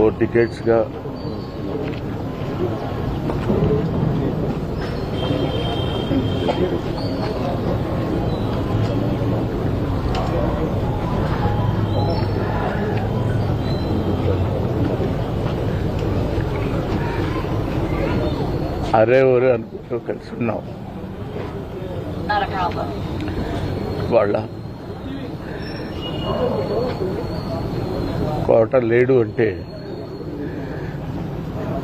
Four టికెట్స్గా అరే ఒరే అనుకుంటూ కలిసి ఉన్నాం. వాళ్ళ కోట లేడు అంటే